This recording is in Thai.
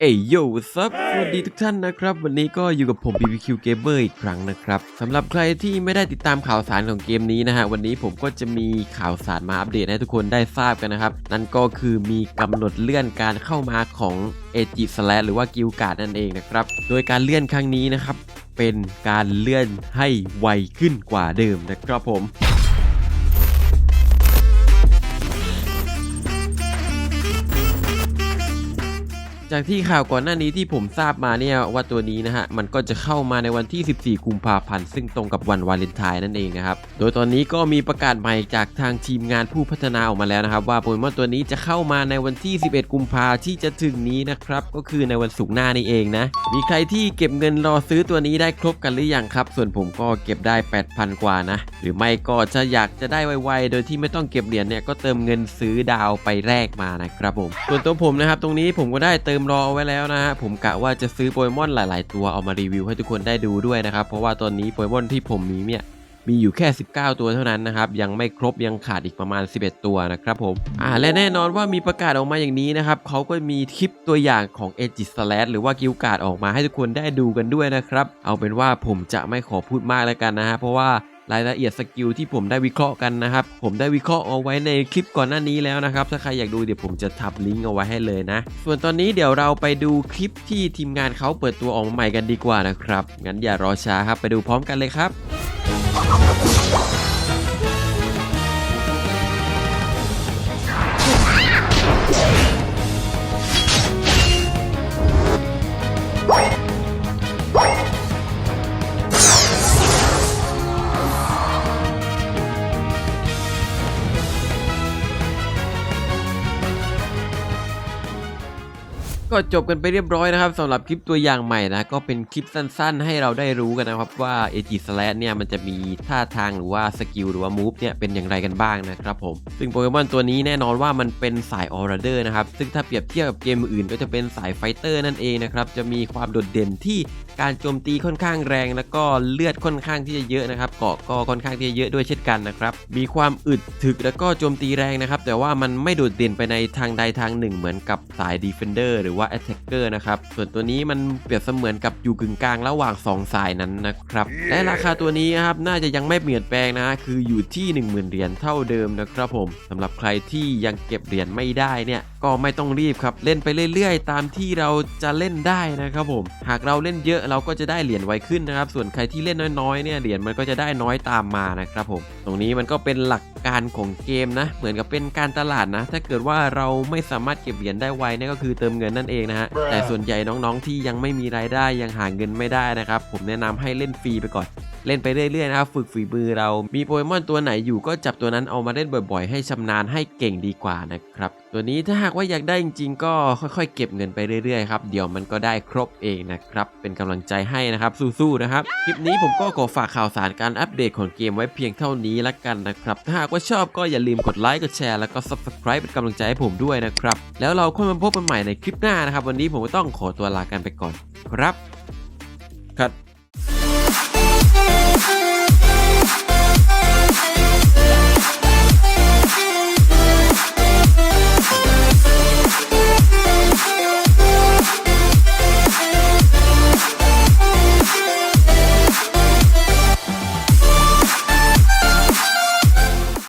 เอ้ยโยซับสวัสดีทุกท่านนะครับ วันนี้ก็อยู่กับผม BBQ Gamer อีกครั้งนะครับสำหรับใครที่ไม่ได้ติดตามข่าวสารของเกมนี้นะฮะ วันนี้ผมก็จะมีข่าวสารมาอัปเดตให้ทุกคนได้ทราบกันนะครับ นั่นก็คือมีกำหนดเลื่อนการเข้ามาของเอจิสแลหรือว่ากิลการ์ดนั่นเองนะครับ โดยการเลื่อนครั้งนี้นะครับ เป็นการเลื่อนให้ไวขึ้นกว่าเดิมนะครับผม จากที่ข่าวก่อนหน้านี้ที่ผมทราบมาเนี่ยว่าตัวนี้นะฮะมันก็จะเข้ามาในวันที่ 14 กุมภาพันธ์ซึ่งตรงกับวันวาเลนไทน์นั่นเองนะครับ โดยตอนนี้ก็มีประกาศใหม่จากทางทีมงานผู้พัฒนาออกมาแล้วนะครับ ว่าโปเกมอนตัวนี้จะเข้ามาในวันที่ 11 กุมภาที่จะถึงนี้นะครับ ก็คือในวันศุกร์หน้านี่เองนะ มีใครที่เก็บเงินรอซื้อตัวนี้ได้ครบกันหรือยังครับ ส่วนผมก็เก็บได้ 8,000 กว่านะ หรือไม่ก็จะอยากจะได้ไวๆโดยที่ไม่ต้องเก็บเหรียญเนี่ยก็เติมเงินซื้อดาวไปแลกมานะครับผมส่วนตัวผมนะครับตรงนี้ผมก็ได้เติมรอไว้แล้วนะฮะผมกะว่าจะซื้อโปเกมอนหลาย ๆ ตัวเอามารีวิวให้ทุกคนได้ดูด้วยนะครับ เพราะว่าตอนนี้โปเกมอนที่ผมมีเนี่ยมีอยู่แค่ 19 ตัวเท่านั้นนะครับ ยังไม่ครบยังขาดอีกประมาณ 11 ตัวนะครับผมอ่าและแน่นอนว่ามีประกาศออกมาอย่างนี้นะครับเขาก็มีคลิปตัวอย่างของ e g i s l a s หรือว่ากิลการ์ดออกมาให้ทุกคนได้ดูกันด้วยนะครับ เอาเป็นว่าผมจะไม่ขอพูดมากแล้วกันนะฮะเพราะว่า รายละเอียดสกิลที่ผมได้วิเคราะห์กันนะครับ ผมได้วิเคราะห์เอาไว้ในคลิปก่อนหน้านี้แล้วนะครับ ถ้าใครอยากดูเดี๋ยวผมจะทับลิงก์เอาไว้ให้เลยนะ ส่วนตอนนี้เดี๋ยวเราไปดูคลิปที่ทีมงานเขาเปิดตัวออกมาใหม่กันดีกว่านะครับ งั้นอย่ารอช้าครับไปดูพร้อมกันเลยครับ ก็จบกันไปเรียบร้อยนะครับสำหรับคลิปตัวอย่างใหม่นะก็เป็นคลิปสั้นๆ ให้เราได้รู้กันนะครับว่า a g s l a s เนี่ยมันจะมีท่าทางหรือว่าสกิลหรือว่ามูฟเนี่ยเป็นอย่างไรกันบ้างนะครับผมซึ่งโปเกมอนตัวนี้แน่นอนว่ามันเป็นสายออร์เดอร์นะครับซึ่งถ้าเปรียบเทียบกับเกมอื่นก็จะเป็นสายไฟเตอร์นั่นเองนะครับจะมีความโดดเด่นที่ การโจมตีค่อนข้างแรงแล้วก็เลือดค่อนข้างที่จะเยอะนะครับเกาะก็ค่อนข้างที่จะเยอะด้วยเช่นกันนะครับมีความอึดถึกแล้วก็โจมตีแรงนะครับแต่ว่ามันไม่โดดเด่นไปในทางใดทางหนึ่ง เหมือนกับสาย Defender หรือว่า Attacker นะครับส่วนตัวนี้มันเปรียบเสมือนกับอยู่กึ่งกลางระหว่าง 2 สายนั้นนะครับและราคาตัวนี้นะครับน่าจะยังไม่เปลี่ยนแปลงนะคืออยู่ที่ 10,000เหรียญเท่าเดิมนะครับผมสำหรับใครที่ยังเก็บเหรียญไม่ได้เนี่ย ก็ไม่ต้องรีบครับ เล่นไปเรื่อยๆ ตามที่เราจะเล่นได้นะครับผม หากเราเล่นเยอะเราก็จะได้เหรียญไวขึ้นนะครับ ส่วนใครที่เล่นน้อยๆเนี่ยเหรียญมันก็จะได้น้อยตามมานะครับผม ตรงนี้มันก็เป็นหลักการของเกมนะ เหมือนกับเป็นการตลาดนะ ถ้าเกิดว่าเราไม่สามารถเก็บเหรียญได้ไวนี่ก็คือเติมเงินนั่นเองนะฮะ แต่ส่วนใหญ่น้องๆที่ยังไม่มีรายได้ยังหาเงินไม่ได้นะครับ ผมแนะนำให้เล่นฟรีไปก่อน เล่นไปเรื่อยๆนะครับฝึกฝีมือเรามีโปเกมอนตัวไหนอยู่ก็จับตัวนั้นเอามาเล่นบ่อยๆ ให้ชำนาญให้เก่งดีกว่านะครับตัวนี้ถ้าหากว่าอยากได้จริงๆ ก็ค่อยๆ เก็บเงินไปเรื่อยๆครับเดี๋ยวมันก็ได้ครบเองนะครับเป็นกำลังใจให้นะครับสู้ๆนะครับคลิปนี้ผมก็ขอฝากข่าวสารการอัปเดตของเกมไว้เพียงเท่านี้ละกันนะครับถ้าหากว่าชอบก็อย่าลืมกดไลค์กดแชร์แล้วก็ subscribe เป็นกำลังใจให้ผมด้วยนะครับแล้วเราค่อยมาพบกันใหม่ในคลิปหน้านะครับ วันนี้ผมก็ต้องขอตัวลากันไปก่อนครับครับ